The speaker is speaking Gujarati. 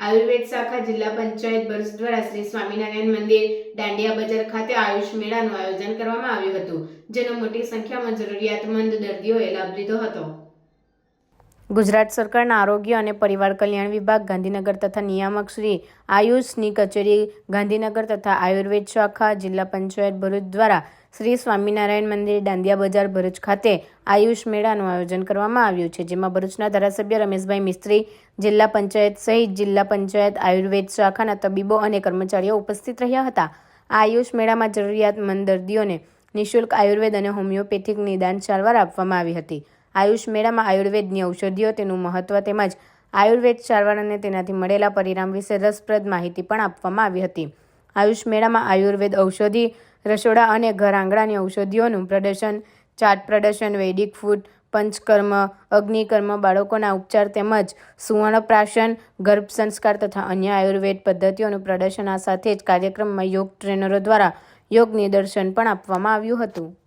આયુર્વેદ શાખા જિલ્લા પંચાયત ભરૂચ દ્વારા શ્રી સ્વામિનારાયણ મંદિર, દાંડિયા બજાર ખાતે આયુષ મેળાનું આયોજન કરવામાં આવ્યું હતું, જેનો મોટી સંખ્યામાં જરૂરિયાતમંદ દર્દીઓએ લાભ લીધો હતો. ગુજરાત સરકારના આરોગ્ય અને પરિવાર કલ્યાણ વિભાગ, ગાંધીનગર તથા નિયામક શ્રી આયુષની કચેરી, ગાંધીનગર તથા આયુર્વેદ શાખા, જિલ્લા પંચાયત ભરૂચ દ્વારા શ્રી સ્વામિનારાયણ મંદિર, દાંડિયા બજાર, ભરૂચ ખાતે આયુષ મેળાનું આયોજન કરવામાં આવ્યું છે, જેમાં ભરૂચના ધારાસભ્ય રમેશભાઈ મિસ્ત્રી, જિલ્લા પંચાયત સહિત જિલ્લા પંચાયત, આયુર્વેદ શાખાના તબીબો અને કર્મચારીઓ ઉપસ્થિત રહ્યા હતા. આ આયુષ મેળામાં જરૂરિયાતમંદ દર્દીઓને નિઃશુલ્ક આયુર્વેદ અને હોમિયોપેથિક નિદાન સારવાર આપવામાં આવી હતી. આયુષ મેળામાં આયુર્વેદની ઔષધિઓ, તેનું મહત્વ તેમજ આયુર્વેદ સારવાર અને તેનાથી મળેલા પરિણામ વિશે રસપ્રદ માહિતી પણ આપવામાં આવી હતી. આયુષ મેળામાં આયુર્વેદ ઔષધિ, રસોડા અને ઘર આંગણાની ઔષધિઓનું પ્રદર્શન, ચાટ પ્રદર્શન, વૈદિક ફૂડ પંચકર્મ, અગ્નિકર્મ, બાળકોના ઉપચાર તેમજ સુવર્ણપ્રાશન, ગર્ભ સંસ્કાર તથા અન્ય આયુર્વેદ પદ્ધતિઓનું પ્રદર્શન આ સાથે જ કાર્યક્રમમાં યોગ ટ્રેનરો દ્વારા યોગ નિદર્શન પણ આપવામાં આવ્યું હતું.